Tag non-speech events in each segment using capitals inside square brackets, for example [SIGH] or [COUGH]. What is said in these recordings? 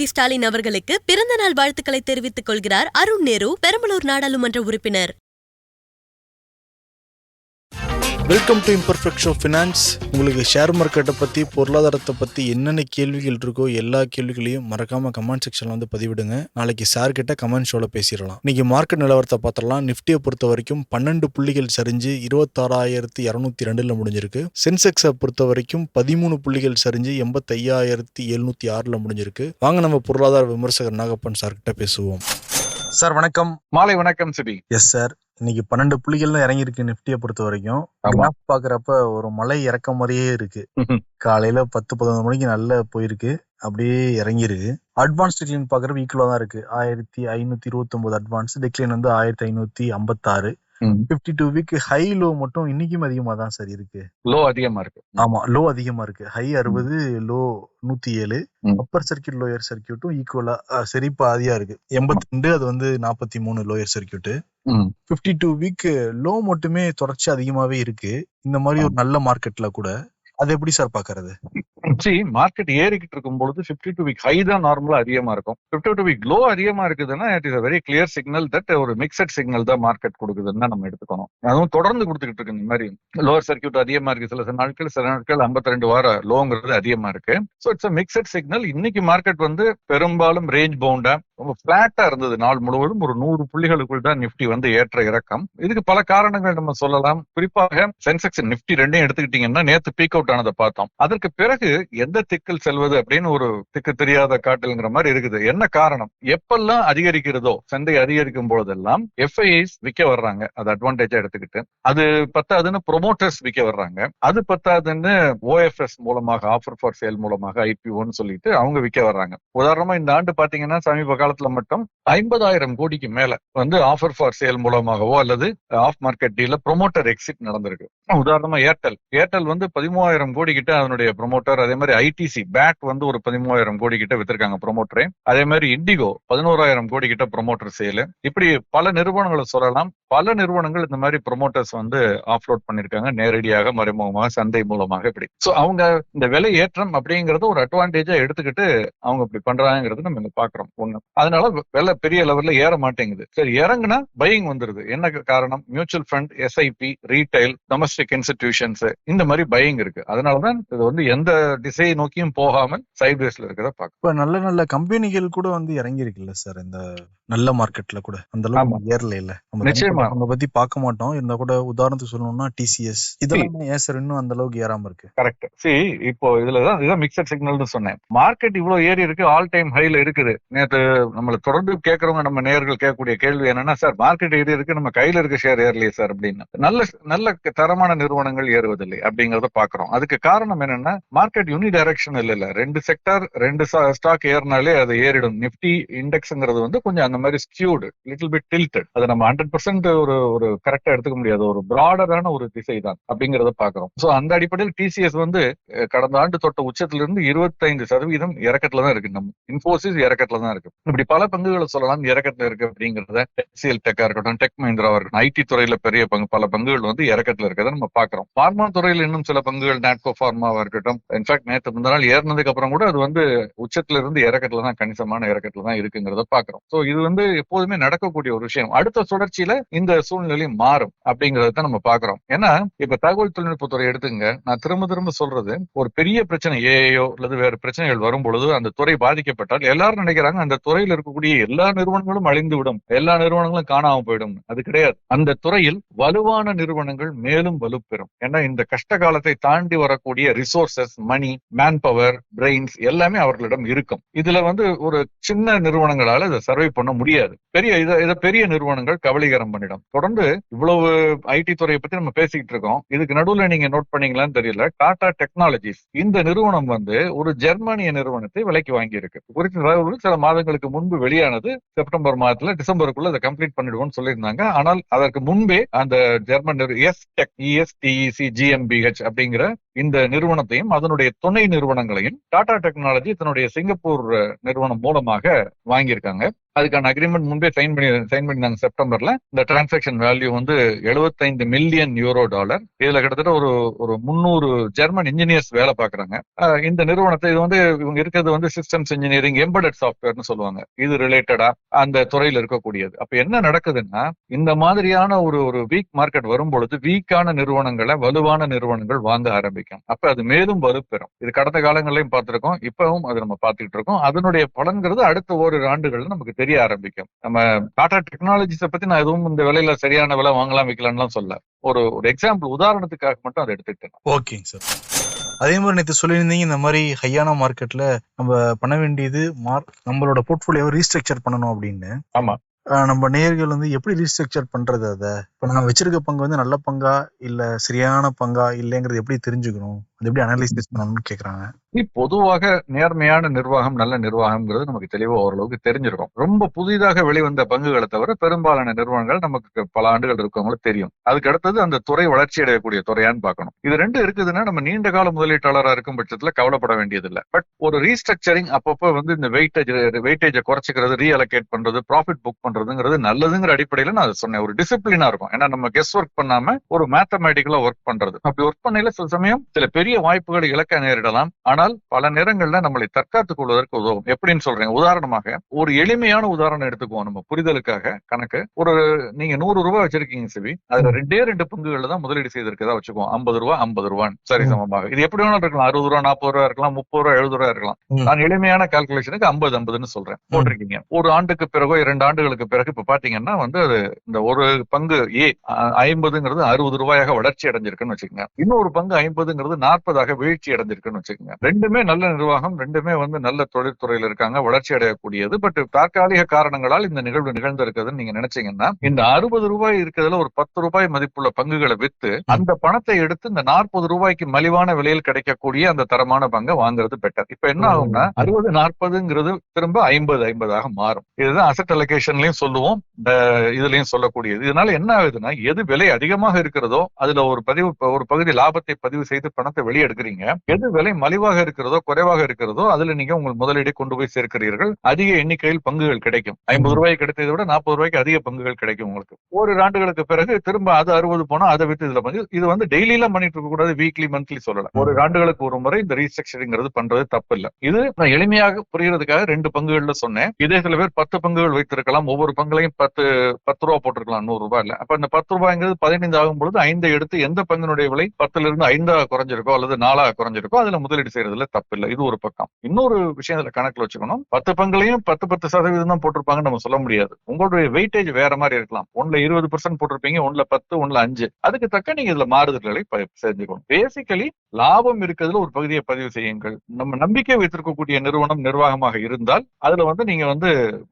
உதயநிதி ஸ்டாலின் அவர்களுக்கு பிறந்த நாள் வாழ்த்துக்களை தெரிவித்துக் கொள்கிறார் அருண் நேரு பெரம்பலூர் நாடாளுமன்ற உறுப்பினர். Welcome to imperfect show finance உங்களுக்கு ஷேர் மார்க்கெட்டை பற்றி பொருளாதாரத்தை பற்றி என்னென்ன கேள்விகள் இருக்கோ எல்லா கேள்விகளையும் மறக்காமல் கமெண்ட் செக்ஷனில் வந்து பதிவிடுங்க. நாளைக்கு சார் கிட்ட கமெண்ட் ஷோவில் பேசிடலாம். இன்னைக்கு மார்க்கெட் நிலவரத்தை பார்த்துடலாம். நிஃப்டியை பொறுத்த வரைக்கும் பன்னெண்டு புள்ளிகள் சரிஞ்சு இருபத்தாறாயிரத்தி இரநூத்தி ரெண்டில் முடிஞ்சிருக்கு. சென்செக்ஸை பொறுத்த வரைக்கும் பதிமூணு புள்ளிகள் சரிஞ்சு எண்பத்தையாயிரத்தி எழுநூற்றி ஆறில் முடிஞ்சிருக்கு. வாங்க நம்ம பொருளாதார விமர்சகர் நாகப்பன் சார் கிட்ட பேசுவோம். சார் வணக்கம். மாலை வணக்கம் சிபி. எஸ் சார் இன்னைக்கு பன்னெண்டு புள்ளிகள் தான் இறங்கியிருக்கு நிஃப்டியை பொறுத்த வரைக்கும். கிராஃப் பாக்குறப்ப ஒரு மலை இறக்க மாதிரியே இருக்கு. [LAUGHS] காலையில பத்து பதினொன்று மணிக்கு நல்லா போயிருக்கு. அப்படியே இறங்கியிருக்கு. அட்வான்ஸ் டிக்ளைன் பாக்குறப்ப ஈக்குவலா தான் இருக்கு. ஆயிரத்தி ஐநூத்தி இருபத்தி ஒன்பது அட்வான்ஸ் டிக்ளைன் வந்து ஆயிரத்தி ஐநூத்தி ஐம்பத்தாறு. Fifty two week high low மட்டும் இன்னைக்கும் அதிகமா தான் சார் இருக்கு. லோ அதிகமா இருக்கு. ஆமா லோ அதிகமா இருக்கு. ஹை அறுபது லோ நூத்தி ஏழு. அப்பர் சர்க்கியூட் லோயர் சர்க்கியூட்டும் ஈக்குவலா சரி பாதியா இருக்கு. எண்பத்தி ரெண்டு அது வந்து நாற்பத்தி மூணு lower circuit. Fifty two week low மட்டுமே தொடர்ச்சி அதிகமாவே இருக்கு. இந்த மாதிரி ஒரு நல்ல மார்க்கெட்ல கூட. அது எப்படி சார் பாக்குறது? சி மார்க்கெட் ஏறிக்கிட்டு இருக்கும் பொழுது பிப்டி டூ வீக் ஹை தான் நார்மலா அதிகமா இருக்கும். பிப்டி டூ வீக் லோ அதிகமா இருக்குதுன்னா it is very clear signal that ஒரு மிக்சட் சிக்னல் தான் மார்க்கெட் கொடுக்குதுன்னு தான் நம்ம எடுத்துக்கணும். அதுவும் தொடர்ந்து கொடுத்துக்கிட்டு இருக்கு இந்த மாதிரி. லோவர் சர்க்கியூட் அதிகமா இருக்கு. சில சில நாட்கள் சில நாட்கள் 52 ரெண்டு வார லோங்கிறது அதிகமா இருக்கு. ஸோ இட்ஸ் மிக்சட் சிக்னல் இன்னைக்கு மார்க்கெட் வந்து பெரும்பாலும் ரேஞ்ச் பவுண்டா ரொம்ப பிளாட்டா இருந்தது. நாள் முழுவதும் ஒரு நூறு புள்ளிகளுக்குள் தான் நிப்டி வந்து ஏற்ற இறக்கம். இதுக்கு பல காரணங்கள் நம்ம சொல்லலாம். குறிப்பாக சென்செக்ஸ் நிப்டி ரெண்டையும் எடுத்துக்கிட்டீங்கன்னா நேத்து பீக் அவுட் ஆனதை பார்த்தோம். அதற்கு பிறகு எந்த திக்கில் செல்வது அப்படின்னு ஒரு திக்கு தெரியாத காட்டுங்கிற மாதிரி இருக்குது. என்ன காரணம்? எப்பெல்லாம் அதிகரிக்கிறதோ சந்தை அதிகரிக்கும் பொழுதெல்லாம் எஃப்ஐஐஸ் விற்க வர்றாங்க. அது அட்வான்டேஜா எடுத்துக்கிட்டு. அது பத்தாதுன்னு ப்ரொமோட்டர்ஸ் விற்க வர்றாங்க. அது பத்தாதுன்னு ஓஎஃப்எஸ் மூலமாக ஆஃபர் ஃபார் சேல் மூலமாக ஐபிஓன்னு சொல்லிட்டு அவங்க விற்க வர்றாங்க. உதாரணமா இந்த ஆண்டு பாத்தீங்கன்னா சமீப காலத்துல மட்டும் ஐம்பதாயிரம் கோடிக்கு மேல வந்து ஆஃபர் ஃபார் சேல் மூலமாகவோ அல்லது ஆஃப் மார்க்கெட் டீல ப்ரொமோட்டர் எக்ஸிட் நடந்திருக்கு. உதாரணமா ஏர்டெல் ஏர்டெல் வந்து பதிமூவாயிரம் கோடி கிட்ட அதனுடைய ப்ரொமோட்டர் அதே மாதிரி ஐடிசி பேட் வந்து ஒரு பதிமூவாயிரம் கோடி கிட்ட வித்திருக்காங்க ப்ரொமோட்டரே அதே மாதிரி இண்டிகோ பதினோராயிரம் கோடி கிட்ட ப்ரொமோட்டர் சேல் இப்படி பல நிறுவனங்களை சொல்லலாம். பல நிறுவனங்கள் இந்த மாதிரி ப்ரொமோட்டர்ஸ் வந்து ஆஃப்லோட் பண்ணிருக்காங்க. நேரடியாக மறைமுகமாக சந்தை மூலமாக இப்படி. சோ அவங்க இந்த விலை ஏற்றம் அப்படிங்கறத ஒரு அட்வான்டேஜா எடுத்துக்கிட்டு அவங்க இப்படி பண்றாங்கிறது நம்ம இங்க பாக்குறோம். ஒண்ணு. அதனால விலை பெரிய லெவல்ல ஏற மாட்டேங்குது. சரி இறங்குனா பையிங் வந்துருது. என்ன காரணம்? Mutual fund SIP retail domestic institutions இந்த மாதிரி பையிங் இருக்கு. அதனாலதான் இது வந்து எந்த திசையை நோக்கியும் போகாமல் சைட்வேஸ்ல இருக்கிறத பாக்க இப்ப நல்ல நல்ல கம்பெனிகள் கூட வந்து இறங்கி இருக்குல்ல சார் இந்த நல்ல மார்க்கெட்ல கூட. அந்த. அளவுக்கு ஏறல இல்ல நிச்சயமா. அவங்க பத்தி பார்க்க மாட்டோம். இருந்தா கூட உதாரணத்துக்கு சொல்லணும்னா டிசிஎஸ் இதெல்லாம் ஏன் சார் இன்னும் அந்த அளவுக்கு ஏறாம இருக்கு? கரெக்ட். சி இப்போ இதுலதான் இதுதான் மிக்சட் சிக்னல்னு சொன்னேன். மார்க்கெட் இவ்வளவு ஏறி இருக்கு ஆல் டைம் ஹைல இருக்குது. நேத்து நம்மளை தொடர்ந்து கேட்கறவங்க நம்ம நேர்கள் கேட்கக்கூடிய கேள்வி என்னன்னா சார் மார்க்கெட் ஏறி இருக்கு நம்ம கையில இருக்க ஷேர் ஏறலையே சார் அப்படின்னு. நல்ல நல்ல தரமான நிறுவனங்கள் ஏறுவதில்லை அப்படிங்கறத பாக்குறோம் அதுக்கு காரணம் என்னன்னா மார்க்கெட் யூனி டைரக்ஷன் இல்ல இல்ல. ரெண்டு செக்டர் ரெண்டு ஸ்டாக் ஏறினாலே அது ஏறிடும். நிப்டி இண்டெக்ஸ்ங்கிறது வந்து கொஞ்சம் அந்த மாதிரி ஸ்கியூடு லிட்டில் பிட் டில்டட் அதை நம்ம ஹண்ட்ரட் பர்சன்ட் ஒரு ஒரு கரெக்டா எடுத்துக்க முடியாது. ஒரு பிராடரான ஒரு திசை தான் அப்படிங்கறத பாக்குறோம் சோ அந்த அடிப்படையில் டிசிஎஸ் வந்து கடந்த ஆண்டு தொட்ட உச்சத்திலிருந்து இருபத்தைந்து சதவீதம் இறக்கத்துல தான் இருக்கு. நம்ம இன்போசிஸ் இறக்கத்துல தான் இருக்கு. இப்படி பல பங்குகளை சொல்லலாம். இறக்கத்துல இருக்கு அப்படிங்கறத சிஎல் டெக்கா இருக்கட்டும் டெக் மஹிந்திராவா இருக்கட்டும் ஐடி துறையில பெரிய பங்கு பல பங்குகள் வந்து இறக்கத்துல இருக்கிறத நம்ம பாக்குறோம் பார்மா துறையில இன்னும் சில பங்குகள் நாட்கோ ஃபார்மாவா இருக்கட்டும். இன்ஃபேக்ட் நேற்று முந்த நாள் ஏறினதுக்கு அப்புறம் கூட அது வந்து உச்சத்துல இருந்து இறக்கத்துல தான் கணிசமான இறக்கத்துல தான் இருக்குங்கிறத பாக்குறோம் சோ இது வந்து எப்போதுமே நடக்கக்கூடிய ஒரு விஷயம். அடுத்த சுழற்சியில இந்த சூழ்நிலை மாறும் அப்படிங்கறத தான் நம்ம பாக்குறோம் ஏன்னா இப்ப தகவல் தொழில்நுட்பத்துறை எடுத்துங்க நான் திரும்ப திரும்ப சொல்றது ஒரு பெரிய பிரச்சனை ஏஐயோ அல்லது வேற பிரச்சனைகள் வரும் பொழுது அந்த துறை பாதிக்கப்பட்டால் எல்லாரும் நினைக்கிறாங்க அந்த துறை துறையில் இருக்கக்கூடிய எல்லா நிறுவனங்களும் அழிந்துவிடும். எல்லா நிறுவனங்களும் காணாம போயிடும். அது கிடையாது. அந்த துறையில் வலுவான நிறுவனங்கள் மேலும் வலுப்பெறும். ஏன்னா இந்த கஷ்ட காலத்தை தாண்டி வரக்கூடிய resources money man power brains எல்லாமே அவர்களிடம் இருக்கும். இதுல வந்து ஒரு சின்ன நிறுவனங்களால இதை சர்வை பண்ண முடியாது. பெரிய இதை இத பெரிய நிறுவனங்கள் கபலீகரம் பண்ணிடும். தொடர்ந்து இவ்வளவு ஐடி துறையை பத்தி நம்ம பேசிக்கிட்டு இருக்கோம். இதுக்கு நடுவில் நீங்க நோட் பண்ணீங்களான்னு தெரியல. டாடா டெக்னாலஜிஸ் இந்த நிறுவனம் வந்து ஒரு ஜெர்மானிய நிறுவனத்தை விலைக்கு வாங்கி இருக்கு குறித்த சில மாதங்களுக்கு முன்பு வெளியானது செப்டம்பர் மாதத்துல டிசம்பருக்குள்ள அதை கம்ப்ளீட் பண்ணிடுவோம்னு சொல்லியிருந்தாங்க. ஆனால் அதற்கு முன்பே அந்த ஜெர்மன் எஸ் டெக் இஎஸ்டிஇசி ஜிஎம்பிஹெச் அப்படிங்கிற இந்த நிறுவனத்தையும் அதனுடைய துணை நிறுவனங்களையும் டாடா டெக்னாலஜி தன்னுடைய சிங்கப்பூர் நிறுவனம் மூலமாக வாங்கியிருக்காங்க. அதுக்கான அக்ரிமெண்ட் முன்பே சைன் பண்ணி சைன் பண்ணியிருந்தாங்க செப்டம்பர்ல. இந்த டிரான்சாக்ஷன் வேல்யூ வந்து 75 மில்லியன் யூரோ டாலர் இதுல கிட்டத்தட்ட ஒரு ஒரு முந்நூறு ஜெர்மன் இன்ஜினியர்ஸ் வேலை பாக்குறாங்க இந்த நிறுவனத்தை இது வந்து இவங்க இருக்கிறது வந்து சிஸ்டம்ஸ் இன்ஜினியரிங் எம்படட் சாஃப்ட்வேர்னு சொல்லுவாங்க. இது ரிலேட்டடா அந்த துறையில இருக்கக்கூடியது. அப்ப என்ன நடக்குதுன்னா இந்த மாதிரியான ஒரு ஒரு வீக் மார்க்கெட் வரும் பொழுது வீக்கான நிறுவனங்களை வலுவான நிறுவனங்கள் வாங்க ஆரம்பிக்கும். அப்ப அது மேலும் வலுப்பெறும். இது கடந்த காலங்களையும் பார்த்திருக்கோம் இப்பவும் அது நம்ம பார்த்துக்கிட்டு இருக்கோம். அதனுடைய பலன்கிறது அடுத்த ஓரிரு ஆண்டுகள் நமக்கு தெரியும் தெரிய ஆரம்பிக்கும். நம்ம டாடா டெக்னாலஜிஸை பத்தி நான் எதுவும் இந்த விலையில சரியான விலை வாங்கலாம் விற்கலாம்லாம் சொல்ல ஒரு ஒரு எக்ஸாம்பிள் உதாரணத்துக்காக மட்டும் அதை எடுத்துக்கிட்டேன் ஓகேங்க சார். அதே மாதிரி நேற்று சொல்லியிருந்தீங்க இந்த மாதிரி ஹையான மார்க்கெட்ல நம்ம பண்ண வேண்டியது மார் நம்மளோட போர்ட்ஃபோலியோவை ரீஸ்ட்ரக்சர் பண்ணணும் அப்படின்னு. ஆமா. நம்ம நேயர்கள் வந்து எப்படி ரீஸ்ட்ரக்சர் பண்றது அதை? இப்போ நான் வச்சிருக்க பங்கு வந்து நல்ல பங்கா இல்ல சரியான பங்கா இல்லைங்கிறது எப்படி தெரிஞ்சுக்கணும்? அது எப்படி அனலைசிஸ் பண்ணணும்னு கேக்குறாங்க. பொதுவாக நேர்மையான நிர்வாகம் நல்ல நிர்வாகம்ங்கிறது நமக்கு தெளிவா ஓரளவுக்கு தெரிஞ்சிருக்கும். ரொம்ப புதிதாக வெளிவந்த பங்குகளை தவிர பெரும்பாலான நிறுவனங்கள் நமக்கு பல ஆண்டுகள் இருக்கவங்களுக்கு தெரியும். அதுக்கு அடுத்தது அந்த துறை வளர்ச்சி அடையக்கூடிய துறையான்னு பார்க்கணும். இது ரெண்டு இருக்குதுன்னா நம்ம நீண்ட கால முதலீட்டாளராக இருக்கும் பட்சத்துல கவலைப்பட வேண்டியதில்லை. பட் ஒரு ரீஸ்ட்ரக்சரிங் அப்பப்போ வந்து இந்த வெயிட்டேஜ் வெயிட்டேஜை குறைச்சிக்கிறது ரீஅலோகேட் பண்றது ப்ராஃபிட் புக் பண்றதுங்கிறது நல்லதுங்கிற அடிப்படையில நான் அதை சொன்னேன். ஒரு டிசிப்ளினா இருக்கும். ஏன்னா நம்ம கெஸ் ஒர்க் பண்ணாம ஒரு மேத்தமேட்டிக்கலா ஒர்க் பண்றது. அப்படி ஒர்க் பண்ணையில சில சமயம் சில பெரிய வாய்ப்புகளை இழக்க நேரிடலாம். ஆனால் பல நேரங்கள்ல நம்மளை தற்காத்துக் கொள்வதற்கு உதவும். எப்படின்னு சொல்றேன். உதாரணமாக ஒரு எளிமையான உதாரணம் எடுத்துக்குவோம் நம்ம புரிதலுக்காக. கணக்கு. ஒரு நீங்க நூறு ரூபாய் வச்சிருக்கீங்க சிவி. அதுல ரெண்டே ரெண்டு பங்குகள்ல தான் முதலீடு செய்திருக்கதா வச்சுக்குவோம். ஐம்பது ரூபா ஐம்பது ரூபான்னு. சரி. சமமாக. இது எப்படி வேணாலும் இருக்கலாம். அறுபது ரூபா நாற்பது ரூபா இருக்கலாம். முப்பது ரூபா எழுபது ரூபா இருக்கலாம். நான் எளிமையான கால்குலேஷனுக்கு ஐம்பது ஐம்பதுன்னு சொல்றேன். போட்டிருக்கீங்க. ஒரு ஆண்டுக்கு பிறகோ இரண்டு ஆண்டுகளுக்கு பிறகு இப்ப பாத்தீங்கன்னா வந்து அது இந்த ஒரு பங்கு ஏ ஐம்பதுங்கிறது அறுபது ரூபாயாக வளர்ச்சி அடைஞ்சிருக்குன்னு வச்சுக்கோங்க. இன்னொரு பங்கு ஐம்பதுங்கிறது நாற்பதாக வீழ்ச்சி அடைஞ்சிருக்குன்னு வச்சுக்கோங்க. ரெண்டுமே நல்ல நிர்வாகம் ரெண்டுமே வந்து நல்ல தொழில்துறையில இருக்காங்க வளர்ச்சி அடையக்கூடியது. பட் தற்காலிக காரணங்களால் இந்த நிகழ்வு நிகழ்ந்திருக்குதுன்னு நீங்க நினைச்சீங்கன்னா இந்த அறுபது ரூபாய் இருக்கிறதுல ஒரு பத்து ரூபாய் மதிப்புள்ள பங்குகளை வித்து அந்த பணத்தை எடுத்து இந்த நாற்பது ரூபாய்க்கு மலிவான விலையில் கிடைக்கக்கூடிய அந்த தரமான பங்கை வாங்குறது பெட்டர் இப்ப என்ன ஆகும்னா அறுபது நாற்பதுங்கிறது திரும்ப ஐம்பது ஐம்பதாக மாறும். இதுதான் அசட் அலோகேஷன்லயும் சொல்லுவோம் இதுலயும் சொல்லக்கூடியது. இதனால என்ன ஆகுதுன்னா எது விலை அதிகமாக இருக்கிறதோ அதுல ஒரு பதிவு ஒரு பகுதி லாபத்தை பதிவு செய்து பணத்தை வெளியெடுக்கிறீங்க எது விலை மலிவாக இருக்கிறதோ குறைவாக இருக்கிறதோ அதுல நீங்க உங்கள் முதலீடை கொண்டு போய் சேர்க்கிறீர்கள். அதிக எண்ணிக்கையில் பங்குகள் கிடைக்கும். ஐம்பது ரூபாய்க்கு கிடைத்ததை விட நாற்பது ரூபாய்க்கு அதிக பங்குகள் கிடைக்கும் உங்களுக்கு. ஒரு ஆண்டுகளுக்கு பிறகு திரும்ப அது அறுபது போனா அதை வித்து இதுல வந்து இது வந்து டெய்லி எல்லாம் பண்ணிட்டு இருக்க கூடாது வீக்லி மந்த்லி சொல்லலாம் ஒரு ஆண்டுகளுக்கு ஒரு முறை இந்த ரீஸ்ட்ரக்சரிங்கிறது பண்றது தப்பு இல்ல இது நான் எளிமையாக புரியறதுக்காக ரெண்டு பங்குகள்ல சொன்னேன். இதே சில பேர் பத்து பங்குகள் வைத்திருக்கலாம். ஒவ்வொரு பங்குலையும் பத்து பத்து ரூபா போட்டிருக்கலாம். நூறு ரூபாய்ல அப்ப இந்த பத்து ரூபாய்ங்கிறது பதினைந்து ஆகும் பொழுது ஐந்தை எடுத்து எந்த பங்கினுடைய விலை பத்துல இருந்து ஐந்தாக குறைஞ்சிருக்கோ அல்லது நாலாக குறைஞ்சிருக்கோ அதுல முதலீடு செய்யறதுல தப்பு இல்லை இது ஒரு பக்கம். இன்னொரு விஷயம் இதுல கணக்குல வச்சுக்கணும். பத்து பங்குலையும் பத்து பத்து சதவீதம் தான் போட்டிருப்பாங்கன்னு நம்ம சொல்ல முடியாது. உங்களுடைய வெயிட்டேஜ் வேற மாதிரி இருக்கலாம். ஒன்ல இருபது பர்சன்ட் போட்டிருப்பீங்க ஒன்ல பத்து ஒன்ல அஞ்சு. அதுக்கு தக்க நீங்க இதுல மாறுதல்களை செஞ்சுக்கணும். பேசிக்கலி லாபம் இருக்கிறதுல ஒரு பகுதியை பதிவு செய்யுங்கள். நம்ம நம்பிக்கை வைத்திருக்கக்கூடிய நிறுவனம் நிர்வாகமாக இருந்தால் அதுல வந்து நீங்க வந்து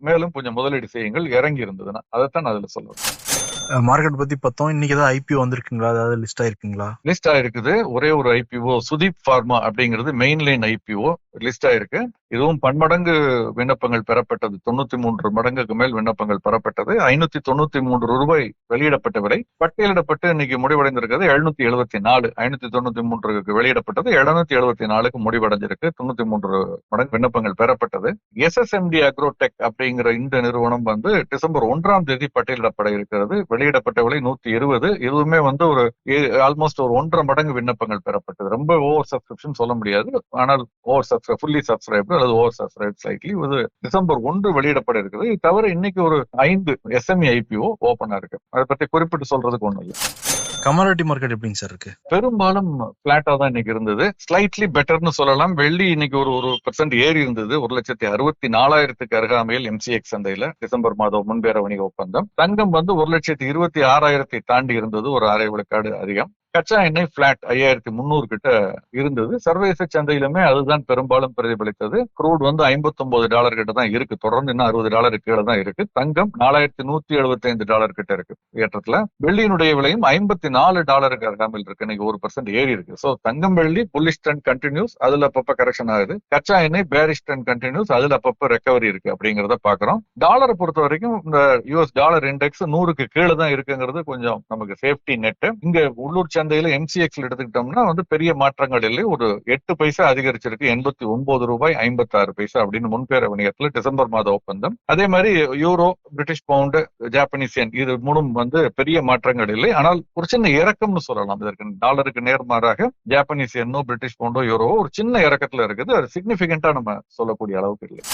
மேலும் கொஞ்சம் முதலீடு செய்யுங்கள். இறங்கி இருந்ததுன்னா. அதைத்தான் அதுல சொல்லுவேன் மார்க்கெட் பத்தி பார்த்தோம். இன்னைக்கு ஏதாவது ஐபிஓ வந்திருக்குங்களா? அதாவது லிஸ்ட் ஆயிருக்குங்களா? லிஸ்ட் ஆயிருக்குது. ஒரே ஒரு ஐபிஓ சுதீப் ஃபார்மா அப்படிங்கிறது மெயின் லைன் ஐபிஓ லிஸ்ட் ஆயிருக்கு. இதுவும் பன்மடங்கு விண்ணப்பங்கள் பெறப்பட்டது. தொண்ணூத்தி மூன்று மடங்குக்கு மேல் விண்ணப்பங்கள் பெறப்பட்டது. ஐநூத்தி தொண்ணூத்தி மூன்று ரூபாய் வெளியிடப்பட்ட விலை. பட்டியலிடப்பட்டு இன்னைக்கு முடிவடைந்திருக்கிறது. எழுநூத்தி எழுபத்தி நாலு ஐநூத்தி தொண்ணூத்தி மூன்றுக்கு வெளியிடப்பட்டது. எழுநூத்தி எழுபத்தி நாலுக்கு முடிவடைஞ்சிருக்கு. தொண்ணூத்தி மூன்று மடங்கு விண்ணப்பங்கள் பெறப்பட்டது. எஸ்எஸ்எம்டி அக்ரோடெக் அப்படிங்கிற இந்த நிறுவனம் வந்து டிசம்பர் ஒன்றாம் தேதி பட்டியலிடப்பட இருக்கிறது. வெளியிடப்பட்ட நூத்தி இருபது. இதுவுமே வந்து ஒரு ஆல்மோஸ்ட் ஒரு ஒன்றரை மடங்கு விண்ணப்பங்கள் பெறப்பட்டது. ரொம்ப ஓவர் சப்ஸ்கிரிப்ஷன் சொல்ல முடியாது. ஆனால் ஓவர் சப்ஸ்கிரைப் ஃபுல்லி சப்ஸ்கிரைப்டு அல்லது ஓவர் சப்ஸ்கிரைப் சைட்லி இது டிசம்பர் ஒன்று வெளியிடப்பட இருக்குது. இது தவிர இன்னைக்கு ஒரு ஐந்து எஸ்எம்இ ஐபிஓ ஓபனா இருக்கு. அதை பத்தி குறிப்பிட்டு சொல்றதுக்கு ஒன்றும் இல்லை. கமாடிட்டி மார்க்கெட் எப்படிங்க சார் இருக்கு? பெரும்பாலும் பிளாட்டா தான் இன்னைக்கு இருந்தது. ஸ்லைட்லி பெட்டர்னு சொல்லலாம். வெள்ளி இன்னைக்கு ஒரு ஒரு பெர்சென்ட் ஏறி இருந்தது. ஒரு லட்சத்தி அறுபத்தி நாலாயிரத்துக்கு அருகாமையில் எம்சிஎக்ஸ் சந்தையில டிசம்பர் மாதம் முன்பேற வணிக ஒப்பந்தம். தங்கம் வந்து ஒரு லட்சத்தி இருபத்தி ஆறாயிரத்தை தாண்டி இருந்தது. ஒரு அரை விழுக்காடு அதிகம். கச்சா எண்ணெய் பிளாட் ஐயாயிரத்தி முந்நூறு கிட்ட இருந்தது. சர்வதேச சந்தையிலுமே அதுதான் பெரும்பாலும் பிரதிபலித்தது. குரூட் வந்து 59 டாலர் கிட்ட தான் இருக்கு. தொடர்ந்து இன்னும் அறுபது டாலர் கீழே தான் இருக்கு. தங்கம் நாலாயிரத்தி நூத்தி எழுபத்தி ஐந்து டாலர் கிட்ட இருக்கு ஏற்றத்துல. வெள்ளியினுடைய விலையும் ஐம்பத்தி நாலு டாலருக்கு அருகாமையில் இருக்கு. இன்னைக்கு ஒரு பர்சன்ட் ஏறி இருக்கு. சோ தங்கம் வெள்ளி புல்லிஷ் ட்ரெண்ட் கண்டினியூஸ் அதுல அப்பப்ப கரெக்ஷன் ஆகுது. கச்சா எண்ணெய் பேரிஷ் ட்ரெண்ட் கண்டினியூஸ் அதுல அப்பப்ப ரெக்கவரி இருக்கு அப்படிங்கறத பாக்குறோம். டாலரை பொறுத்த வரைக்கும் இந்த யூஎஸ் டாலர் இண்டெக்ஸ் நூறுக்கு கீழே தான் இருக்குங்கிறது கொஞ்சம் நமக்கு சேஃப்டி நெட் இங்க உள்ளூர் சந்தையில எம்சிஎக்ஸ்ல எடுத்துக்கிட்டோம்னா வந்து பெரிய மாற்றங்கள் இல்லை. ஒரு எட்டு பைசா அதிகரிச்சிருக்கு. எண்பத்தி ஒன்பது ரூபாய் ஐம்பத்தி ஆறு பைசா அப்படின்னு முன்பேர வணிகத்துல டிசம்பர் மாத ஒப்பந்தம். அதே மாதிரி euro British pound Japanese yen இது மூணும் வந்து பெரிய மாற்றங்கள் இல்லை. ஆனால் ஒரு சின்ன இறக்கம்னு சொல்லலாம். இதற்கு டாலருக்கு நேர்மாறாக ஜாப்பனீஸ் எண்ணோ பிரிட்டிஷ் பவுண்டோ யூரோவோ ஒரு சின்ன இறக்கத்துல இருக்குது. அது சிக்னிபிகண்டா நம்ம சொல்லக்கூடிய அளவுக்கு இல்லை.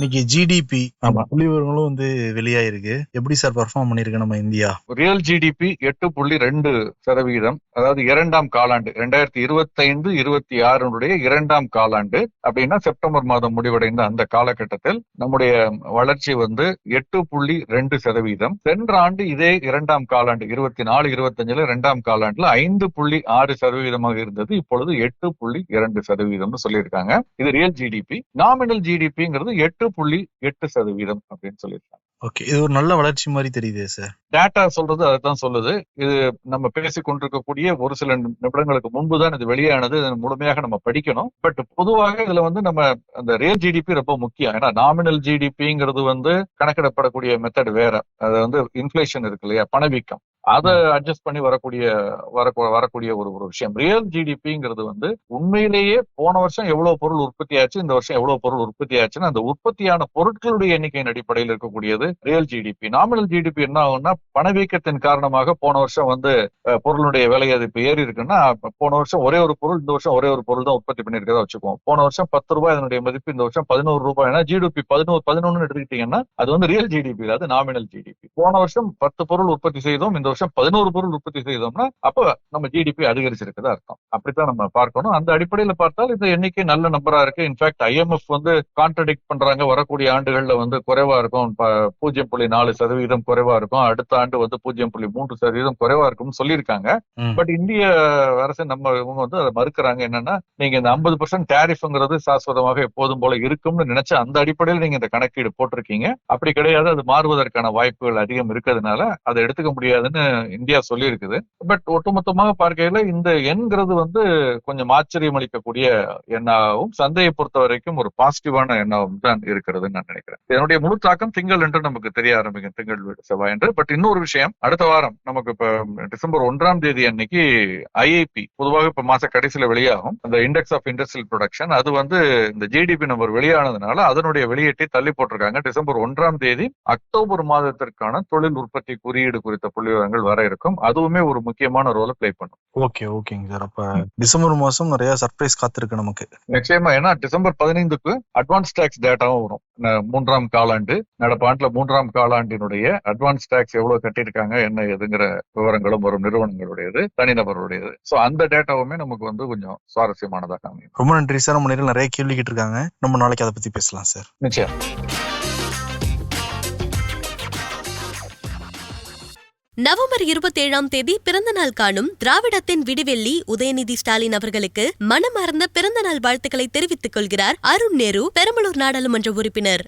இன்னைக்கு ஜிடிபி ஆமா. புள்ளி விவரங்களும் வந்து வெளியாயிருக்கு. எப்படி சார் பர்ஃபார்ம் பண்ணிருக்கு நம்ம இந்தியா? ரியல் ஜிடிபி எட்டு புள்ளி ரெண்டு சதவீதம் அதாவது இரண்டாம் காலாண்டு ரெண்டாயிரத்தி இருபத்தைந்து இருபத்தி ஆறுனுடைய இரண்டாம் காலாண்டு அப்படின்னா செப்டம்பர் மாதம் முடிவடைந்த அந்த காலகட்டத்தில் நம்முடைய வளர்ச்சி வந்து எட்டு புள்ளி ரெண்டு சதவீதம் சென்ற ஆண்டு இதே இரண்டாம் காலாண்டு இருபத்தி நாலு இருபத்தஞ்சுல இரண்டாம் காலாண்டுல ஐந்து புள்ளி ஆறு சதவீதமாக இருந்தது. இப்பொழுது எட்டு புள்ளி இரண்டு சதவீதம்னு சொல்லியிருக்காங்க. இது ரியல் ஜிடிபி நாமினல் ஜிடிபிங்கிறது எட்டு புள்ளி எட்டு சதவீதம் அப்படின்னு சொல்லியிருக்காங்க. ஓகே இது ஒரு நல்ல வளர்ச்சி மாதிரி தெரியுதே சார் டேட்டா சொல்றது அதைத்தான் சொல்லுது. இது நம்ம பேசிக் கொண்டிருக்கக்கூடிய ஒரு சில நிமிடங்களுக்கு முன்புதான் இது வெளியானது. முழுமையாக நம்ம படிக்கணும். பட் பொதுவாக இதுல வந்து நம்ம அந்த ரியல் ஜிடிபி ரொம்ப முக்கியம். ஏன்னா நாமினல் ஜிடிபிங்கிறது வந்து கணக்கிடப்படக்கூடிய மெத்தட் வேற. அது வந்து இன்ஃபிளேஷன் இருக்கு இல்லையா? பணவீக்கம். அதை அட்ஜஸ்ட் பண்ணி வரக்கூடிய வர வரக்கூடிய ஒரு ஒரு விஷயம். ரியல் ஜிடிபிங்கிறது வந்து உண்மையிலேயே போன வருஷம் எவ்வளவு பொருள் உற்பத்தி ஆச்சு இந்த வருஷம் எவ்வளவு பொருள் உற்பத்தி ஆச்சுன்னு அந்த உற்பத்தியான பொருட்களுடைய எண்ணிக்கையின் அடிப்படையில் இருக்கக்கூடியது ரியல் ஜிடிபி நாமினல் ஜிடிபி என்ன ஆகும்னா பணவீக்கத்தின் காரணமாக போன வருஷம் வந்து பொருளுடைய விலை அது இப்போ ஏறி இருக்குன்னா போன வருஷம் ஒரே ஒரு பொருள் இந்த வருஷம் ஒரே ஒரு பொருள் தான் உற்பத்தி பண்ணியிருக்கதா வச்சுக்குவோம். போன வருஷம் பத்து ரூபாய் அதனுடைய மதிப்பு இந்த வருஷம் பதினோரு ரூபாய்னா ஜிடிபி பதினோரு பதினொன்னு எடுத்துக்கிட்டீங்கன்னா அது வந்து ரியல் ஜிடிபி அது நாமினல் ஜிடிபி போன வருஷம் பத்து பொருள் உற்பத்தி செய்தோம் இந்த வருஷம் பதினோரு பொருள் உற்பத்தி செய்தோம்னா அப்ப நம்ம ஜிடிபி அதிகரிச்சிருக்குதா அர்த்தம். அப்படித்தான் நம்ம பார்க்கணும். அந்த அடிப்படையில பார்த்தால் இந்த எண்ணிக்கை நல்ல நம்பரா இருக்கு. இன்ஃபேக்ட் ஐஎம்எஃப் வந்து கான்ட்ரடிக்ட் பண்றாங்க. வரக்கூடிய ஆண்டுகள்ல வந்து குறைவா இருக்கும். பூஜ்ஜியம் புள்ளி நாலு சதவீதம் குறைவா இருக்கும். அடுத்த ஆண்டு வந்து பூஜ்ஜியம் புள்ளி மூன்று சதவீதம் குறைவா இருக்கும்னு சொல்லியிருக்காங்க. பட் இந்திய அரசு நம்ம இவங்க வந்து அதை மறுக்கிறாங்க. என்னன்னா நீங்க இந்த ஐம்பது பர்சன்ட் டேரிஃப்ங்கிறது சாஸ்வதமாக எப்போதும் போல இருக்கும்னு நினைச்ச அந்த அடிப்படையில் நீங்க இந்த கணக்கீடு போட்டிருக்கீங்க. அப்படி கிடையாது. அது மாறுவதற்கான வாய்ப்புகள் அதிகம் இருக்கிறதுனால அதை எடுத்துக்க முடியாதுன்னு இந்தியா சொல்லியிருக்குது. பட் ஒட்டுமொத்தமாக பார்க்கையில இந்த எண்கிறது வந்து கொஞ்சம் ஆச்சரியம் அளிக்கக்கூடிய எண்ணாகவும் சந்தையை பொறுத்த வரைக்கும் ஒரு பாசிட்டிவான எண்ணாகவும் தான் இருக்கிறதுன்னு நான் நினைக்கிறேன். என்னுடைய முழு தாக்கம் திங்கள் என்று நமக்கு தெரிய ஆரம்பிக்கும் திங்கள் வீடு செவ்வாய் என்று பட் இன்னொரு விஷயம் அடுத்த வாரம் நமக்கு இப்ப டிசம்பர் ஒன்றாம் தேதி அன்னைக்கு ஐஐபி பொதுவாக இப்ப மாச கடைசியில வெளியாகும். அந்த இண்டெக்ஸ் ஆஃப் இண்டஸ்ட்ரியல் ப்ரொடக்ஷன் அது வந்து இந்த ஜிடிபி நம்பர் வெளியானதுனால அதனுடைய வெளியீட்டை தள்ளி போட்டிருக்காங்க. டிசம்பர் ஒன்றாம் தேதி அக்டோபர் மாதத்திற்கான தொழில் உற்பத்தி குறியீடு குறித்த புள்ளி புள்ளிவிவரங்கள் வர இருக்கும். அதுவுமே ஒரு முக்கியமான ரோலை பிளே பண்ணும். ஓகே ஓகேங்க சார் அப்ப டிசம்பர் மாசம் நிறைய சர்ப்ரைஸ் காத்திருக்கு நமக்கு. நிச்சயமா ஏன்னா டிசம்பர் பதினைந்துக்கு அட்வான்ஸ் டேக்ஸ் டேட்டாவும் வரும். மூன்றாம் காலாண்டு நடப்பு ஆண்டுல மூன்றாம் காலாண்டினுடைய அட்வான்ஸ் டேக்ஸ் எவ்வளவு கட்டியிருக்காங்க என்ன எதுங்கிற விவரங்களும் வரும். நிறுவனங்களுடையது தனிநபருடையது. சோ அந்த டேட்டாவுமே நமக்கு வந்து கொஞ்சம் சுவாரஸ்யமானதாக அமையும் ரொம்ப நன்றி சார். நம்ம நிறைய கேள்வி கேட்டிருக்காங்க. நம்ம நாளைக்கு அதை பத்தி பேசலாம் சார். நிச்சயம். நவம்பர் இருபத்தேழாம் தேதி பிறந்தநாள் காணும் திராவிடத்தின் விடிவெள்ளி உதயநிதி ஸ்டாலின் அவர்களுக்கு மனமார்ந்த பிறந்தநாள் வாழ்த்துக்களை தெரிவித்துக் கொள்கிறார் அருண் நேரு பெரம்பலூர் நாடாளுமன்ற உறுப்பினர்.